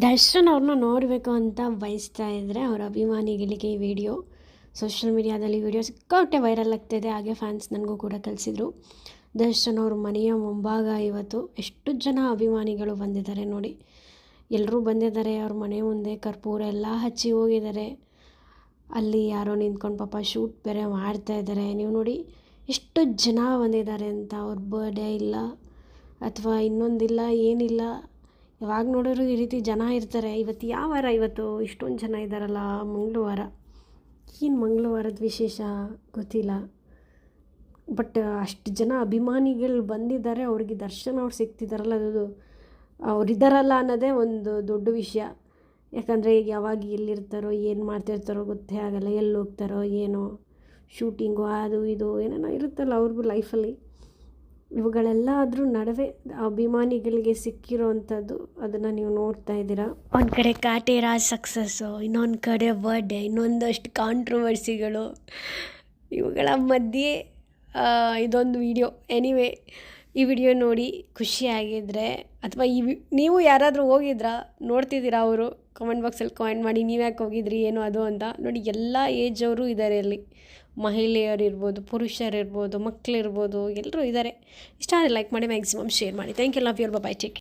ದರ್ಶನ್ ಅವ್ರನ್ನ ನೋಡಬೇಕು ಅಂತ ಬಯಸ್ತಾ ಇದ್ದರೆ ಅವರ ಅಭಿಮಾನಿಗಳಿಗೆ ಈ ವಿಡಿಯೋ. ಸೋಷಿಯಲ್ ಮೀಡಿಯಾದಲ್ಲಿ ವಿಡಿಯೋ ಸಿಕ್ಕಾಪಟ್ಟೆ ವೈರಲ್ ಆಗ್ತಾಯಿದೆ ಹಾಗೆ ಫ್ಯಾನ್ಸ್ ನನಗೂ ಕೂಡ ಕಳಿಸಿದರು ದರ್ಶನ್ ಅವ್ರ ಮನೆಯ ಮುಂಭಾಗ ಇವತ್ತು ಎಷ್ಟು ಜನ ಅಭಿಮಾನಿಗಳು ಬಂದಿದ್ದಾರೆ ನೋಡಿ. ಎಲ್ಲರೂ ಬಂದಿದ್ದಾರೆ, ಅವ್ರ ಮನೆ ಮುಂದೆ ಕರ್ಪೂರ ಎಲ್ಲ ಹಚ್ಚಿ ಹೋಗಿದ್ದಾರೆ. ಅಲ್ಲಿ ಯಾರೋ ನಿಂತ್ಕೊಂಡು ಪಾಪ ಶೂಟ್ ಬೇರೆ ಮಾಡ್ತಾ ಇದ್ದಾರೆ. ನೀವು ನೋಡಿ, ಎಷ್ಟು ಜನ ಬಂದಿದ್ದಾರೆ ಅಂತ, ಅವ್ರ ಬರ್ಡೇ ಇಲ್ಲ, ಅಥವಾ ಇನ್ನೊಂದಿಲ್ಲ, ಏನಿಲ್ಲ. ಯಾವಾಗ ನೋಡಿದ್ರು ಈ ರೀತಿ ಜನ ಇರ್ತಾರೆ. ಇವತ್ತು ಯಾವ ವಾರ? ಇವತ್ತು ಇಷ್ಟೊಂದು ಜನ ಇದ್ದಾರಲ್ಲ ಮಂಗಳವಾರ. ಏನು ಮಂಗಳವಾರದ ವಿಶೇಷ ಗೊತ್ತಿಲ್ಲ. ಬಟ್ ಅಷ್ಟು ಜನ ಅಭಿಮಾನಿಗಳು ಬಂದಿದ್ದಾರೆ. ಅವ್ರಿಗೆ ದರ್ಶನ ಅವ್ರು ಸಿಗ್ತಿದ್ದಾರಲ್ಲ ಅದು ಅವರಿದ್ದಾರಲ್ಲ ಅನ್ನೋದೇ ಒಂದು ದೊಡ್ಡ ವಿಷಯ. ಯಾಕಂದರೆ ಈಗ ಯಾವಾಗ ಎಲ್ಲಿರ್ತಾರೋ, ಏನು ಮಾಡ್ತಿರ್ತಾರೋ ಗೊತ್ತೇ ಆಗಲ್ಲ. ಎಲ್ಲಿ ಹೋಗ್ತಾರೋ, ಏನೋ, ಶೂಟಿಂಗು, ಅದು, ಇದು, ಏನೇನೋ ಇರುತ್ತಲ್ಲ ಅವ್ರಿಗೂ ಲೈಫಲ್ಲಿ ಇವುಗಳೆಲ್ಲ ಅದ್ರ ನಡುವೆ ಅಭಿಮಾನಿಗಳಿಗೆ ಸಿಕ್ಕಿರೋವಂಥದ್ದು ಅದನ್ನು ನೀವು ನೋಡ್ತಾ ಇದ್ದೀರಾ? ಒಂದು ಕಡೆ ಕಾಟೇರ ಸಕ್ಸಸ್ಸು ಇನ್ನೊಂದು ಕಡೆ ಬರ್ಡೇ ಇನ್ನೊಂದಷ್ಟು ಕಾಂಟ್ರವರ್ಸಿಗಳು ಇವುಗಳ ಮಧ್ಯೆ ಇದೊಂದು ವಿಡಿಯೋ ಎನಿವೆ ಈ ವಿಡಿಯೋ ನೋಡಿ ಖುಷಿಯಾಗಿದ್ದರೆ ಅಥವಾ ಈ ನೀವು ಯಾರಾದರೂ ಹೋಗಿದ್ರಾ? ನೋಡ್ತಿದ್ದೀರಾ ಅವರು? ಕಮೆಂಟ್ ಬಾಕ್ಸಲ್ಲಿ ಕಾಮೆಂಟ್ ಮಾಡಿ ನೀವು ಯಾಕೆ ಹೋಗಿದ್ರಿ, ಏನು ಅದು ಅಂತ. ನೋಡಿ, ಎಲ್ಲ ಏಜ್ ಅವರು ಇದ್ದಾರೆ ಅಲ್ಲಿ. ಮಹಿಳೆಯರು ಇರ್ಬೋದು ಪುರುಷರಿರ್ಬೋದು ಮಕ್ಕಳಿರ್ಬೋದು ಎಲ್ಲರೂ ಇದ್ದಾರೆ ಇಷ್ಟ ಆದರೆ ಲೈಕ್ ಮಾಡಿ ಮ್ಯಾಕ್ಸಿಮಮ್ ಶೇರ್ ಮಾಡಿ. Thank you love your bye take